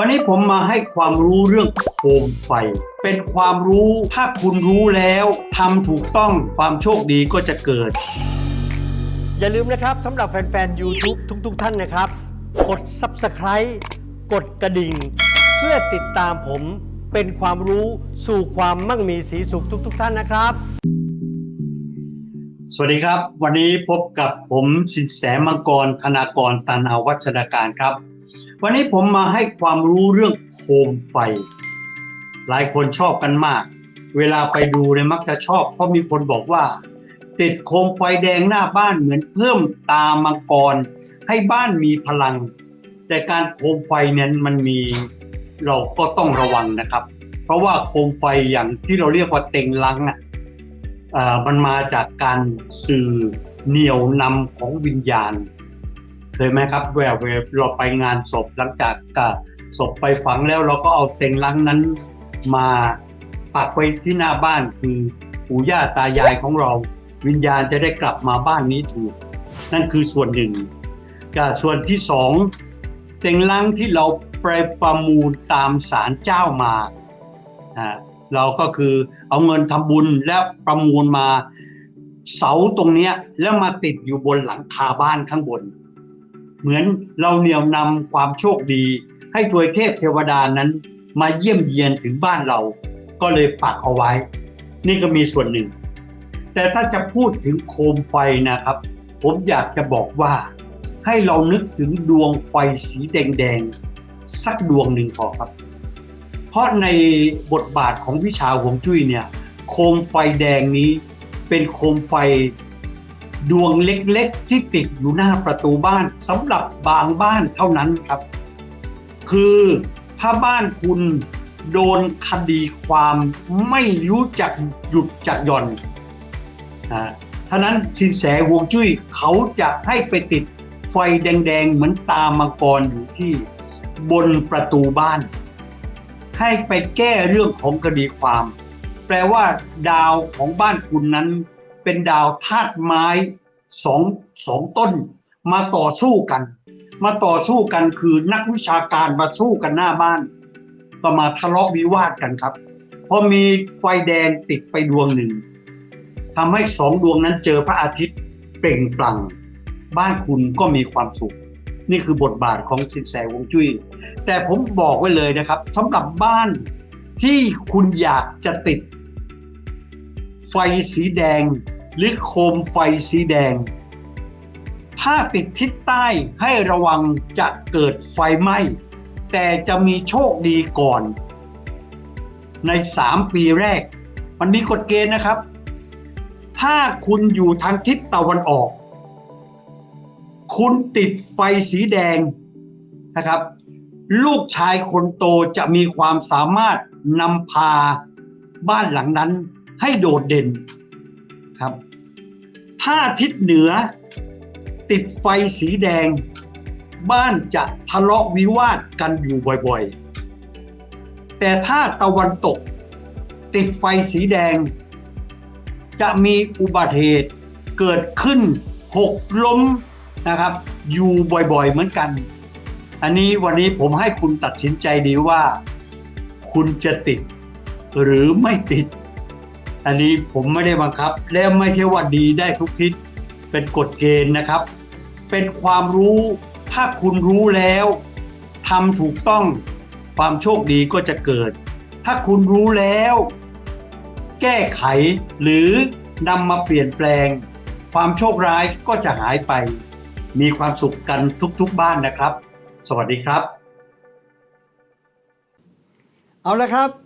วันนี้ผมมาให้ความรู้เรื่องโคมไฟ เป็นความรู้ถ้าคุณรู้แล้วทำถูกต้องความโชคดีก็จะเกิด อย่าลืมนะครับสำหรับแฟนๆ YouTube ทุกๆทท่านนะครับ กด Subscribe กดกระดิ่ง เพื่อติดตามผมเป็นความรู้สู่ความมั่งมีสีสุขทุก ๆทท่านนะครับ สวัสดีครับ วันนี้พบกับผมสินแสมังกรธนากรตันอาวัชรการครับ วันนี้ผมมาให้ความรู้เรื่องโคมไฟ หลายคนชอบกันมาก เวลาไปดูเนี่ยมักจะชอบ เพราะมีคนบอกว่า ติดโคมไฟแดงหน้าบ้านเหมือนเพิ่มตามังกร ให้บ้านมีพลัง แต่การโคมไฟนั้นมันมีเราก็ต้องระวังนะครับ เพราะว่าโคมไฟอย่างที่เราเรียกว่าเต็งลังอะมันมาจากการสื่อเหนี่ยวนำของวิญญาณ เคยไหมครับเวลาเราไปงานศพหลังจากกับศพไปฝังแล้วเราก็เอาเต็งลังนั้นมาปักไว้ที่หน้าบ้านคือปู่ย่าตายายของเราวิญญาณจะได้กลับมาบ้านนี้ถูก นั่นคือส่วนหนึ่งกับส่วนที่สองเต็งลังที่เราไปประมูลตามศาลเจ้ามาอ่าเราก็คือเอาเงินทำบุญแล้วประมูลมาเสาตรงเนี้ยแล้วมาติดอยู่บนหลังคาบ้านข้างบน เหมือนเราเหนี่ยวนำความโชคดี ให้ถวยเทพเทวดานั้น มาเยี่ยมเยียนถึงบ้านเรา ก็เลยปักเอาไว้ นี่ก็มีส่วนหนึ่ง แต่ถ้าจะพูดถึงโคมไฟนะครับ ผมอยากจะบอกว่า ให้เรานึกถึงดวงไฟสีแดงๆ สักดวงหนึ่งพอครับ เพราะในบทบาทของวิชาหวงจุ้ยเนี่ย โคมไฟแดงนี้เป็นโคมไฟ ดวงเล็กๆที่ติดอยู่หน้าประตูบ้านสำหรับบางบ้านเท่านั้นครับ คือถ้าบ้านคุณโดนคดีความไม่รู้จักหยุดจักหย่อนอ่าท่านั้นสินแสหวงจุ้ยเขาจะให้ไปติดไฟแดงๆ เหมือนตามังกรอยู่ที่บนประตูบ้าน ให้ไปแก้เรื่องของคดีความ แปลว่าดาวของบ้านคุณนั้น เป็นดาวธาตุไม้สองสองต้น มาต่อสู้กัน มาต่อสู้กันคือนักวิชาการมาสู้กันหน้าบ้าน ก็มาทะเลาะวิวาทกันครับพอมีไฟแดงติดไปดวงหนึ่งทำให้สองดวงนั้นเจอพระอาทิตย์เปล่งปลั่ง บ้านคุณก็มีความสุข นี่คือบทบาทของสินแสวงจุ้ย แต่ผมบอกไว้เลยนะครับสำหรับบ้านที่คุณอยากจะติด ไฟสีแดง หรือโคมไฟสีแดง ถ้าติดทิศใต้ให้ระวังจะเกิดไฟไหม้ แต่จะมีโชคดีก่อน ใน 3 ปีแรก มันมีกฎเกณฑ์นะครับ ถ้าคุณอยู่ทางทิศตะวันออก คุณติดไฟสีแดงนะครับ ลูกชายคนโตจะมีความสามารถนำพาบ้านหลังนั้นให้โดดเด่นครับ ถ้าทิศเหนือ ติดไฟสีแดง บ้านจะทะเลาะวิวาทกันอยู่บ่อยๆ แต่ถ้าตะวันตก ติดไฟสีแดง จะมีอุบัติเหตุเกิดขึ้นหกล้มนะครับ อยู่บ่อยๆเหมือนกัน อันนี้วันนี้ผมให้คุณตัดสินใจดีว่า คุณจะติดหรือไม่ติด อันนี้ผมไม่ได้บังคับ และไม่ใช่ว่าดีได้ทุกทิศเป็นกฎเกณฑ์นะครับ เป็นความรู้ถ้าคุณรู้แล้วทำถูกต้องความโชคดีก็จะเกิด ถ้าคุณรู้แล้ว แก้ไขหรือนำมาเปลี่ยนแปลง ความโชคร้ายก็จะหายไป มีความสุขกันทุกๆบ้านนะครับ สวัสดีครับ เอาละครับ